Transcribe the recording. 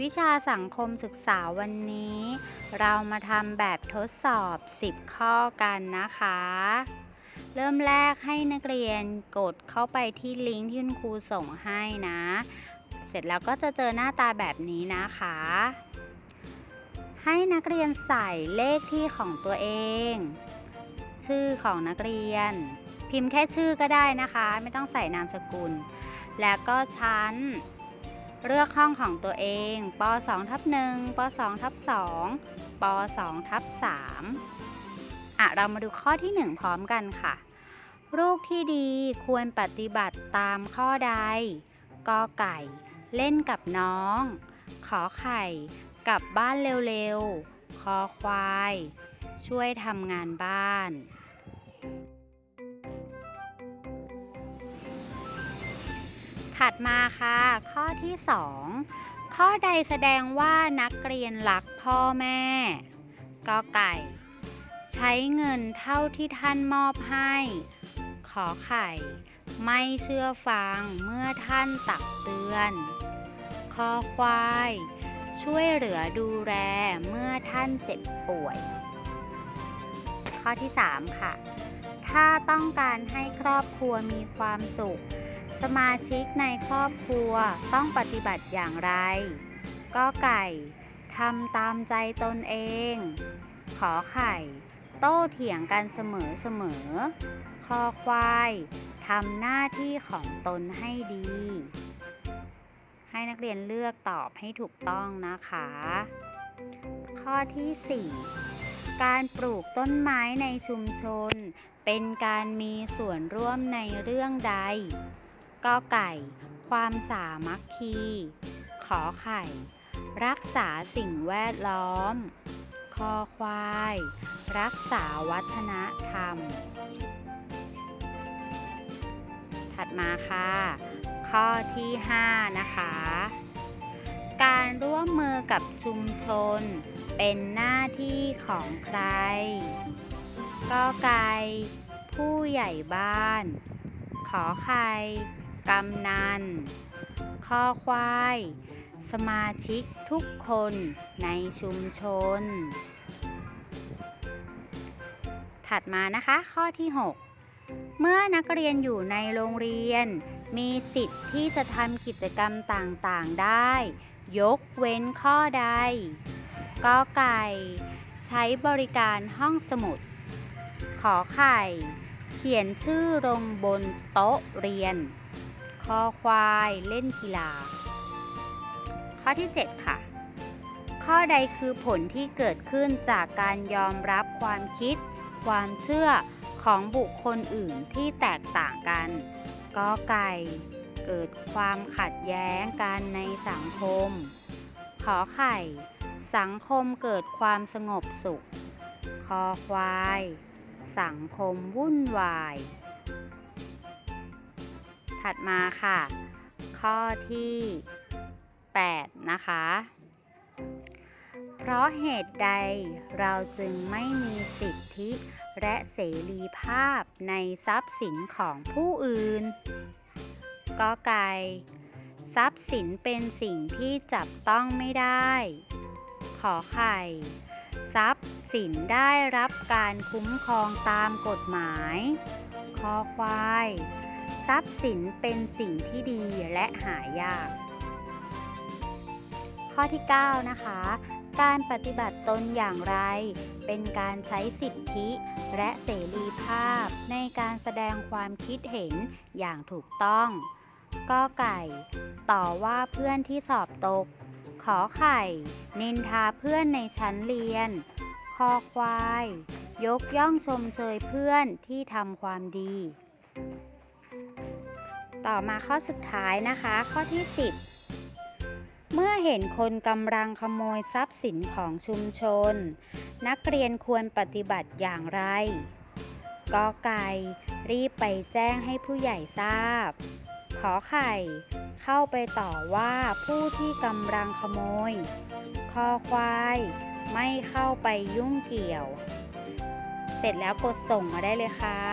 วิชาสังคมศึกษาวันนี้ เรามาทำแบบทดสอบ 10 ข้อกันนะคะ เริ่มแรกให้นักเรียนกดเข้าไปที่ลิงก์ที่คุณครูส่งให้นะ เสร็จแล้วก็จะเจอหน้าตาแบบนี้นะคะ ให้นักเรียนใส่เลขที่ของตัวเอง ชื่อของนักเรียน พิมพ์แค่ชื่อก็ได้นะคะ ไม่ต้องใส่นามสกุล แล้วก็ชั้น เลือกห้องของตัวเองป .2 ทับ1ป .2 ทับ2ป .2 ทับ3อะ เรามาดูข้อที่ 1 พร้อมกันค่ะ ลูกที่ดีควรปฏิบัติตามข้อใดกอไก่ เล่นกับน้อง ขอไข่ กลับบ้านเร็วๆ คอควาย ช่วยทำงานบ้าน ถัดมาค่ะ ข้อที่ 2 ข้อใดแสดงว่านักเรียนรักพ่อแม่กอไก่ ใช้เงินเท่าที่ท่านมอบให้ ขอไข่ ไม่เชื่อฟังเมื่อท่านตักเตือนคอควาย ช่วยเหลือดูแลเมื่อท่านเจ็บป่วย ข้อที่ 3 ค่ะ ถ้าต้องการให้ครอบครัวมีความสุข สมาชิกในครอบครัวต้องปฏิบัติอย่างไร ก็ไก่ทำตามใจตนเอง ขอไข่ โต้เถียงกันเสมอเสมอคอควายทำหน้าที่ของตนให้ดี ให้นักเรียนเลือกตอบให้ถูกต้องนะคะ ข้อที่ 4 การปลูกต้นไม้ในชุมชน เป็นการมีส่วนร่วมในเรื่องใด กอไก่ ความสามัคคี ขอไข่ รักษาสิ่งแวดล้อม คอควาย รักษาวัฒนธรรม ถัดมาค่ะ ข้อที่ 5 นะคะ การร่วมมือกับชุมชน เป็นหน้าที่ของใครกอไก่ผู้ใหญ่บ้าน ขอไข่ กำนันคอควาย สมาชิกทุกคนในชุมชน ถัดมานะคะข้อที่ 6 เมื่อนักเรียนอยู่ในโรงเรียน มีสิทธิ์ที่จะทำกิจกรรมต่างๆได้ ยกเว้นข้อใดกอไก่ ใช้บริการห้องสมุด ขอไข่ เขียนชื่อลงบนโต๊ะเรียน คอควายเล่นกีฬา ข้อที่ 7 ค่ะ ข้อใดคือผลที่เกิดขึ้นจากการยอมรับความคิด ความเชื่อของบุคคลอื่นที่แตกต่างกันกอไก่เกิดความขัดแย้งกันในสังคม ขอไข่ สังคมเกิดความสงบสุข คอควาย สังคมวุ่นวาย ถัดมาค่ะ ข้อที่ 8 นะคะ เพราะเหตุใดเราจึงไม่มีสิทธิและเสรีภาพในทรัพย์สินของผู้อื่นกอไก่ทรัพย์สินเป็นสิ่งที่จับต้องไม่ได้ ขอไข่ ทรัพย์สินได้รับการคุ้มครองตามกฎหมาย คอควาย ทรัพย์สินเป็นสิ่งที่ดีและหายาก ข้อที่ 9 นะคะ การปฏิบัติตนอย่างไร เป็นการใช้สิทธิและเสรีภาพในการแสดงความคิดเห็นอย่างถูกต้องก็ไก่ ต่อว่าเพื่อนที่สอบตก ขอไข่ นินทาเพื่อนในชั้นเรียน คอควาย ยกย่องชมเชยเพื่อนที่ทำความดี ต่อมาข้อสุดท้ายนะคะ ข้อที่ 10 เมื่อเห็นคนกำลังขโมยทรัพย์สินของชุมชน นักเรียนควรปฏิบัติอย่างไรกอไก่รีบไปแจ้งให้ผู้ใหญ่ทราบ ขอไข่ เข้าไปต่อว่าผู้ที่กำลังขโมย คอควาย ไม่เข้าไปยุ่งเกี่ยว เสร็จแล้วกดส่งมาได้เลยค่ะ